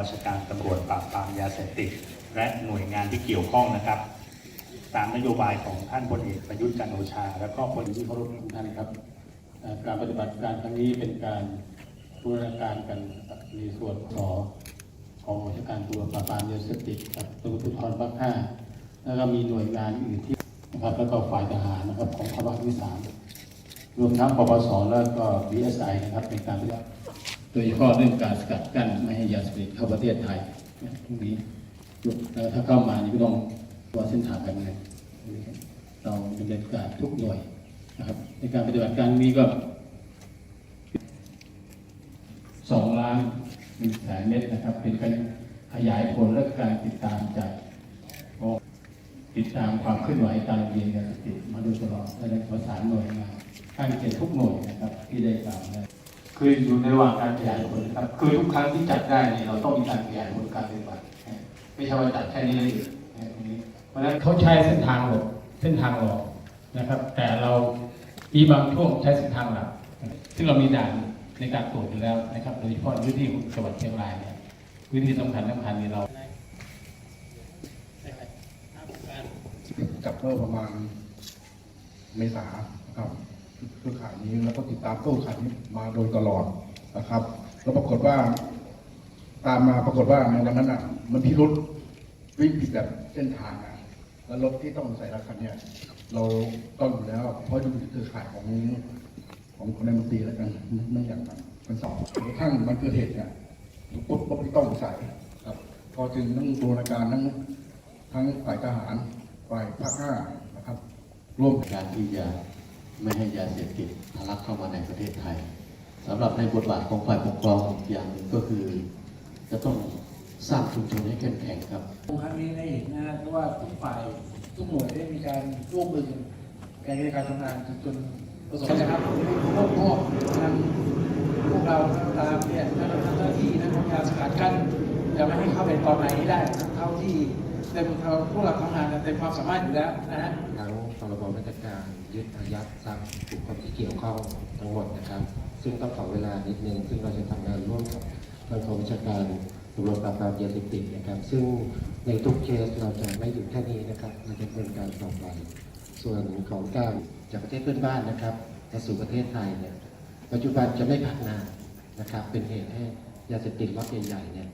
ราชการตำรวจปราบปรามยาเสพติด และหน่วยงานที่เกี่ยวข้องนะครับ ตามนโยบายของท่านพลเอกประยุทธ์จันโอชา และก็พลที่เคารพทุกท่านครับ การปฏิบัติการครั้งนี้เป็นการบูรณาการกันในส่วนของของราชการตำรวจปราบปรามยาเสพติดกับตำรวจภูธรภาคห้าแล้วก็มีหน่วยงานอื่นที่นะครับแล้วก็ฝ่ายทหารนะครับของภาคที่สามรวมทั้งปปสแล้วก็ BSI นะครับในการปฏิบัติ โดยเฉพาะเรื่องการสกัดกั้นไม่ให้ยาเสพติดเข้าประเทศไทยเนี่ยตรงนี้แล้วถ้าเข้ามานี่ก็ต้องว่าเส้นทางการเงินเราดำเนินการทุกหน่วยนะครับ ในการปฏิบัติการนี้ก็สองล้านหนึ่งแสนเมตรนะครับ เป็นการขยายผลและการติดตามจากติดตามความเคลื่อนไหวตามเรียนยาเสพติดมาโดยตลอดและได้ประสานหน่วยงานข้างเคียงทุกหน่วยนะครับที่ได้กล่าวนะ คืออยู่ในระหว่างการขยายผลนะครับ คือทุกครั้งที่จัดได้เนี่ยเราต้องมีการขยายผลการปฏิบัติไม่ใช่ว่าจัดแค่นี้เลยตรงนี้เพราะฉะนั้นเขาใช้เส้นทางหลบเส้นทางหลอกนะครับ แต่เรามีบางช่วงใช้เส้นทางหลักซึ่งเรามีด่านในการตรวจอยู่แล้วนะครับ โดยเฉพาะพื้นที่ของจังหวัดเชียงรายเนี่ยพื้นที่สำคัญสำคัญนี่เราจับเมื่อประมาณเมษานะครับ เครือข่ายนี้แล้วก็ติดตามตู้ข่ายนี้มาโดยตลอดนะครับ แล้วปรากฏว่า ตามมาปรากฏว่าในวันนั้นอะ มันพิรุษวิ่งผิดแบบเส้นทางอะแล้วรถที่ต้องใส่รถคันเนี้ยเราต้องอยู่แล้วเพราะดูเครือข่ายของของคนในมนตรีแล้วกันไม่อย่างนั้นมันสองกระทั่งมันเกิดเหตุเนี่ยปุ๊บปุ๊บที่ต้องใส่ครับ พอจึงต้องบูรณาการทั้งทั้งฝ่ายทหารฝ่ายภาคห้านะครับ ร่วมการที่จะ ไม่ให้ยาเสพติดทะลักเข้ามาในประเทศไทยสำหรับในบทบาทของฝ่ายปกครองอีกอย่างหนึ่งก็คือ จะต้องสร้างชุมชนให้เข้มแข็งครับครั้งนี้ได้เห็นนะฮะเพราะว่าทุกฝ่ายทุกหน่วยได้มีการร่วมมือกันการในการทำงานจนจนประสบความสำเร็จครับพวกพวกทางพวกเราตามเนี่ยทำหน้าที่นะทำงานสกัดกั้นจะไม่ให้เข้าไปตอนไหนได้เท่าที่เต็มเราพวกเราทำงานกันเต็มความสามารถอยู่แล้วนะฮะทั้งพรบมาตรการ ยึดอายัดทรัพย์บุคคลที่เกี่ยวข้องทั้งหมดนะครับ ซึ่งต้องขอเวลานิดนึง ซึ่งเราจะทำงานร่วมกับทางกองบัญชาการตำรวจปราบปรามยาเสพติดนะครับ ซึ่งในทุกเคสเราจะไม่หยุดแค่นี้นะครับเราจะดำเป็นการต่อไป ส่วนของการจากประเทศเพื่อนบ้านนะครับมาสู่ประเทศไทยเนี่ยปัจจุบันจะไม่พักนานนะครับ เป็นเหตุให้ยาเสพติดล็อตใหญ่ๆเนี่ย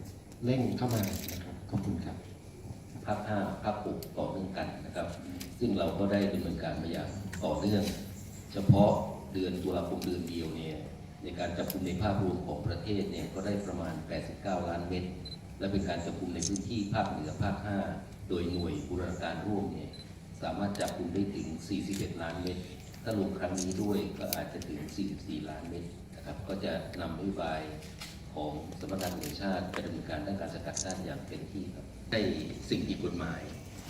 เร่งเข้ามานะครับขอบคุณครับ ภาคห้าภาคหกต่อเนื่องกันนะครับ ซึ่งเราก็ได้ดำเนินการมาอย่างต่อเนื่อง เฉพาะเดือนตุลาคมเดือนเดียวเนี่ยในการจับกลุ่มในภาพรวมของประเทศเนี่ยก็ได้ประมาณ 89 ล้านเม็ดและเป็นการจับกลุ่มในพื้นที่ภาคเหนือภาค5โดยหน่วยบูรณาการร่วมเนี่ยสามารถจับกลุ่มได้ถึง 41 ล้านเม็ดถ้ารวมครั้งนี้ด้วยก็อาจจะถึง 44 ล้านเม็ดนะครับก็จะนำนโยบาย ของสำนักงานตำรวจแห่งชาติไปดำเนินการด้านการสกัดกั้นอย่างเต็มที่ครับให้สิ่งผิดกฎหมาย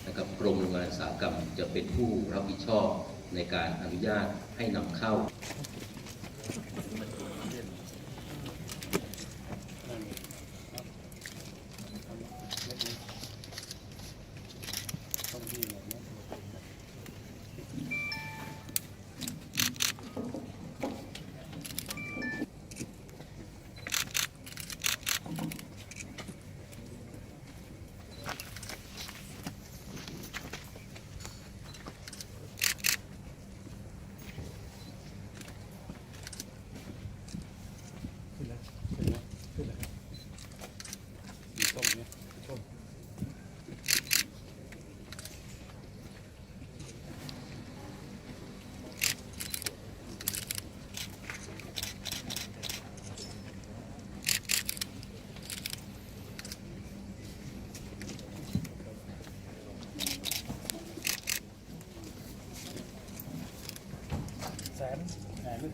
นะครับกรมโรงงานอุตสาหกรรมจะเป็นผู้รับผิดชอบในการอนุญาตให้นำเข้า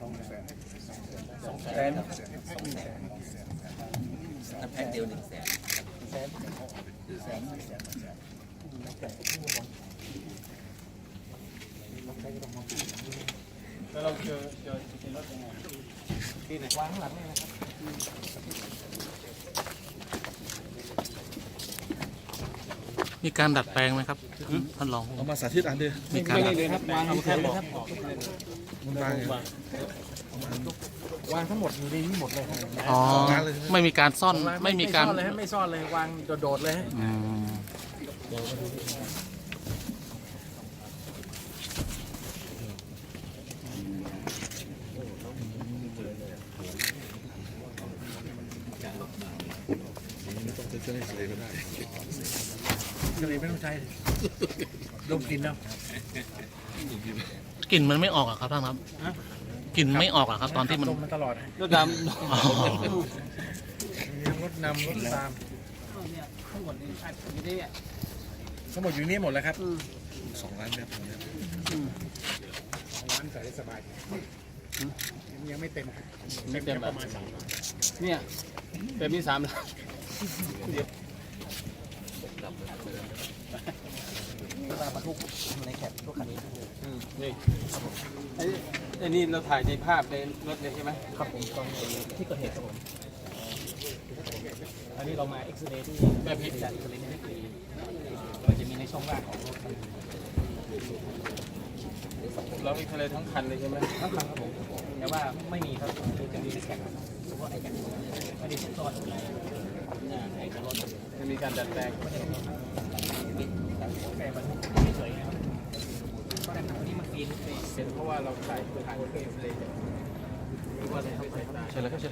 สอสงแสนสองแสนสองแสนน้ำแพ็คเดียวหนึ่งแสนแสนแสนแสนแล้วเราเจอเจอในรถยังไงที่ไหนวางข้างหลังนี่นะครับ มีการดัดแปลงไหมครับท่านรองเอามาสาธิตอันเดียวมีการดัดเลยครับวางเอาแค่เลยครับมันวางอย่างวางโอวางทั้งหมดอยู่ในนี้หมดเลยครับอ๋อไม่มีการซ่อนวงไม่มีการซ่อนเลยฮะไม่ซ่อนเลยวางโดดๆเลยฮะ อืม ก็เลยไม่ต้องใช้ดมกลินแล้วกลิ่นมันไม่ออกอะครับท่านครับกลิ่นไม่ออกอะครับ ตอนที่มันดมมันตลอดรถดำอ๋อมีทั้งรถนำรถตามทั้งหมดอยู่นี่หมดแล้วครับสองล้านเมตรสองล้านใส่ได้สบายยังไม่เต็มไม่เต็มประมาณสามล้านเนี่ยเต็มที่สามล้า นตามบรรทุกในแคปทุกคันนี้นี่ไอ้ไอ้นี่เราถ่ายในภาพในรถเลยใช่ไหมครับผมตอนที่เกิดเหตุครับผมอันนี้เรามาเอ็กซเรย์ที่แบบพิษจากเอ็กซเรย์ที่มันจะมีในช่องว่างของรถคันเรามีทะเลทั้งคันเลยใช่ไหมทั้งคันครับผมแต่ว่าไม่มีครับคือจะมีในแคปเฉพาะในแคปไม่ได้ซ่อนในในรถ จะมีการดัดแปลงเพราะในคันนี้มันปีนไปเป็นเพราะว่าเราถ่ายถ่างเอ็กซ์เรย์หรือว่าอะไรครับใช่แล้วก็ใช่